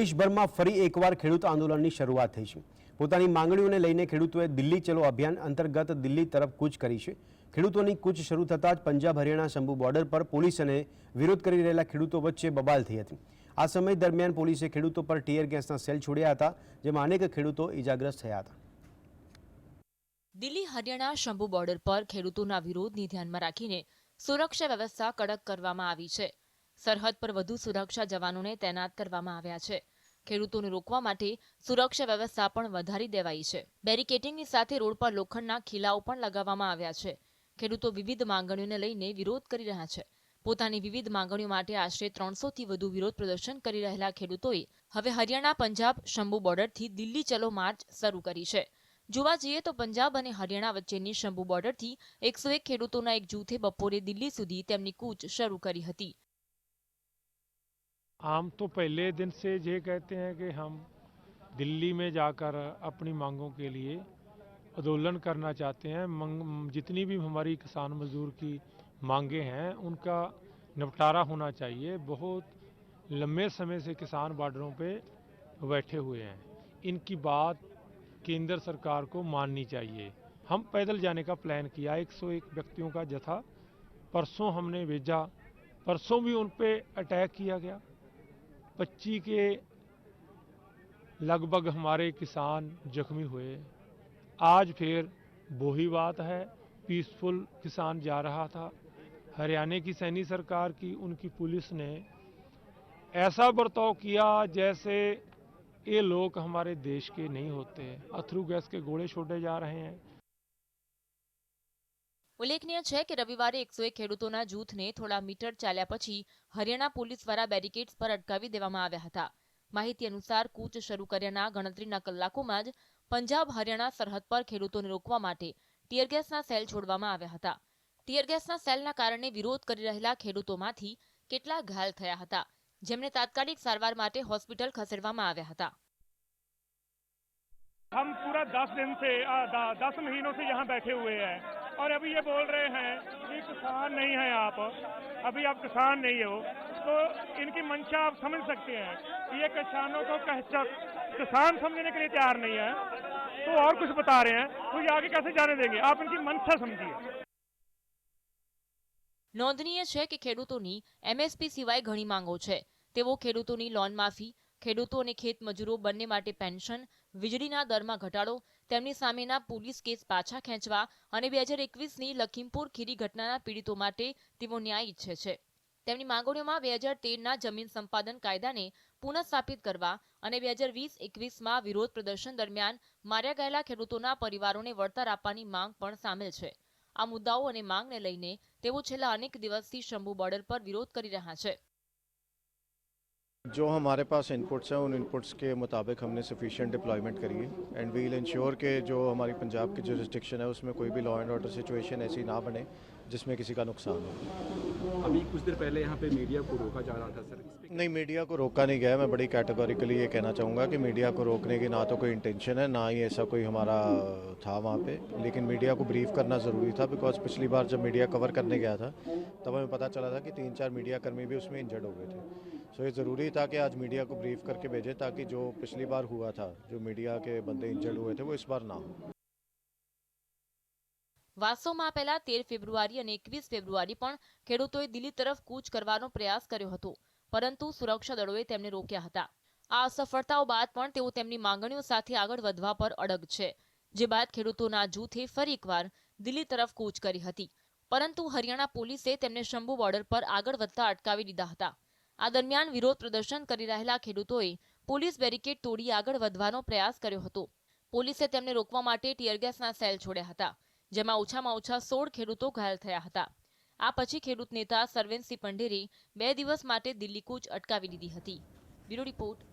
દેશભરમાં ફરી એકવાર ખેડૂત આંદોલનની શરૂઆત થઈ છે. પોતાની માંગણીઓને લઈને ખેડૂતોએ દિલ્હી ચલો અભિયાન અંતર્ગત દિલ્હી તરફ કૂચ કરી છે. ખેડૂતોની કૂચ શરૂ થતાં જ પંજાબ હરિયાણા શંભુ બોર્ડર પર પોલીસ અને વિરોધ કરી રહેલા ખેડૂતો વચ્ચે બબાલ થઈ હતી. આ સમય દરમિયાન પોલીસે ખેડૂતો પર ટીયર ગેસના સેલ છોડ્યા હતા, જેમાં અનેક ખેડૂતો ઇજાગ્રસ્ત થયા હતા. દિલ્હી હરિયાણા શંભુ બોર્ડર પર ખેડૂતોના વિરોધને ધ્યાનમાં રાખીને સુરક્ષા વ્યવસ્થા કડક કરવામાં આવી છે. સરહદ પર વધુ સુરક્ષા જવાનોને તૈનાત કરવામાં આવ્યા છે. ખેડૂતોને રોકવા માટે સુરક્ષા વ્યવસ્થા પણ વધારી દેવાઈ છે. બેરિકેટિંગની સાથે રોડ પર લોખંડના ખીલાઓ પણ લગાવવામાં આવ્યા છે. ખેડૂતો વિવિધ માંગણીઓને લઈને વિરોધ કરી રહ્યા છે. પોતાની વિવિધ માંગણીઓ માટે આશરે ત્રણસોથી વધુ વિરોધ પ્રદર્શન કરી રહેલા ખેડૂતોએ હવે હરિયાણા, પંજાબ, શંભુ બોર્ડરથી દિલ્હી ચલો માર્ચ શરૂ કરી છે. જોવા જઈએ તો પંજાબ અને હરિયાણા વચ્ચેની શંભુ બોર્ડરથી એકસો એક ખેડૂતોના એક જૂથે બપોરે દિલ્હી સુધી તેમની કૂચ શરૂ કરી હતી. हम तो पहले दिन से ये कहते हैं कि हम दिल्ली में जाकर अपनी मांगों के लिए आंदोलन करना चाहते हैं। मंग, जितनी भी हमारी किसान मजदूर की मांगे हैं उनका निपटारा होना चाहिए। बहुत लंबे समय से किसान बॉर्डरों पे बैठे हुए हैं। इनकी बात केंद्र सरकार को माननी चाहिए। हम पैदल जाने का प्लान किया। 101 व्यक्तियों का जथा। परसों हमने भेजा। परसों भी उन पर अटैक किया गया। पच्ची के लगभग हमारे किसान जख्मी हुए। आज फिर वही बात है पीसफुल किसान जा रहा था। हरियाणा की सैनी सरकार की, उनकी पुलिस ने ऐसा बर्ताव किया जैसे ये लोग हमारे देश के नहीं होते। अथरू गैस के गोले छोड़े जा रहे हैं। ઉલ્લેખનીય છે કે રવિવારે એકસો એક ખેડૂતોના જૂથને થોડા મીટર ચાલ્યા પછી હરિયાણા પોલીસ દ્વારા બેરિકેડ્સ પર અટકાવી દેવામાં આવ્યા હતા માહિતી અનુસાર કૂચ શરૂ કર્યાના ગણતરીના કલાકોમાં જ પંજાબ હરિયાણા સરહદ પર ખેડૂતોને રોકવા માટે ટીયરગેસના સેલ છોડવામાં આવ્યા હતા ટીયરગેસના સેલના કારણે વિરોધ કરી રહેલા ખેડૂતોમાંથી કેટલા ઘાયલ થયા હતા જેમને તાત્કાલિક સારવાર માટે હોસ્પિટલ ખસેડવામાં આવ્યા હતા हम पूरा दस दिन से आ, द- दस महीनों से यहाँ बैठे हुए हैं और अभी ये बोल रहे हैं कि किसान नहीं है आप अभी आप किसान नहीं हो तो इनकी मंशा आप समझ सकते हैं ये किसानों को कह- किसान समझने के लिए तैयार नहीं है तो और कुछ बता रहे हैं तो ये आगे कैसे जाने देंगे आप इनकी मंशा समझिए નોંધનીય છે કે ખેડૂતોની એમએસપી સિવાય ઘણી માંગો છે તેઓ ખેડૂતોની લોન માફી ખેડૂતો અને ખેત મજૂરો બંને માટે પેન્શન વીજળીના દરમાં ઘટાડો તેમની સામેના પોલીસ કેસ પાછા ખેંચવા અને બે હજાર એકવીસની લખીમપુર ખીરી ઘટનાના પીડિતો માટે તેઓ ન્યાય ઈચ્છે છે. તેમની માંગણીઓમાં બે હજાર તેરના જમીન સંપાદન કાયદાને પુનઃસ્થાપિત કરવા અને બે હજાર વીસ એકવીસમાં વિરોધ પ્રદર્શન દરમિયાન માર્યા ગયેલા ખેડૂતોના પરિવારોને વળતર આપવાની માંગ પણ સામેલ છે. આ મુદ્દાઓ અને માંગને લઈને તેઓ છેલ્લા અનેક દિવસથી શંભુ બોર્ડર પર વિરોધ કરી રહ્યા છે. जो हमारे पास इनपुट्स हैं उन इनपुट्स के मुताबिक हमने सफिशिएंट डिप्लॉयमेंट करी है। एंड वील इंश्योर के जो हमारी पंजाब की जो रिस्ट्रिक्शन है उसमें कोई भी लॉ एंड ऑर्डर सिचुएशन ऐसी ना बने जिसमें किसी का नुकसान हो। अभी कुछ देर पहले यहाँ पे मीडिया को रोका जा रहा था सर नहीं मीडिया को रोका नहीं गया मैं बड़ी कैटेगोरिकली ये कहना चाहूँगा कि मीडिया को रोकने की ना तो कोई इंटेंशन है ना ही ऐसा कोई हमारा था वहाँ पे। लेकिन मीडिया को ब्रीफ करना ज़रूरी था बिकॉज़ पिछली बार जब मीडिया कवर करने गया था तब हमें पता चला था कि तीन चार मीडिया कर्मी भी उसमें इंजर्ड हो गए थे। सो ये ज़रूरी था कि आज मीडिया को ब्रीफ करके भेजें ताकि जो पिछली बार हुआ था जो मीडिया के बंदे इंजर्ड हुए थे वो इस बार ना हो વાસ્તવમાં પહેલા તેર ફેબ્રુઆરી અને એકવીસ ફેબ્રુઆરી પણ ખેડૂતોએ દિલ્હી તરફ કૂચ કરવાનો પ્રયાસ કર્યો હતો પરંતુ સુરક્ષા દળોએ તેમને રોક્યા હતા આ અસફળતાઓ બાદ પણ તેઓ તેમની માંગણીઓ સાથે આગળ વધવા પર અડગ છે જે બાદ ખેડૂતોના જૂથે ફરી એકવાર દિલ્હી તરફ કૂચ કરી હતી પરંતુ હરિયાણા પોલીસે તેમને શંભુ બોર્ડર પર આગળ વધતા અટકાવી દીધા હતા આ દરમિયાન વિરોધ પ્રદર્શન કરી રહેલા ખેડૂતોએ પોલીસ બેરિકેડ તોડી આગળ વધવાનો પ્રયાસ કર્યો હતો. પોલીસે તેમને રોકવા માટે ટીયરગેસના સેલ છોડ્યા હતા, જેમાં ઓછામાં ઓછા સોળ ખેડૂતો ઘાયલ થયા હતા. આ પછી ખેડૂત નેતા સરવેનસિંહ પંઢેરે બે દિવસ માટે દિલ્હી કૂચ અટકાવી દીધી હતી. Bureau report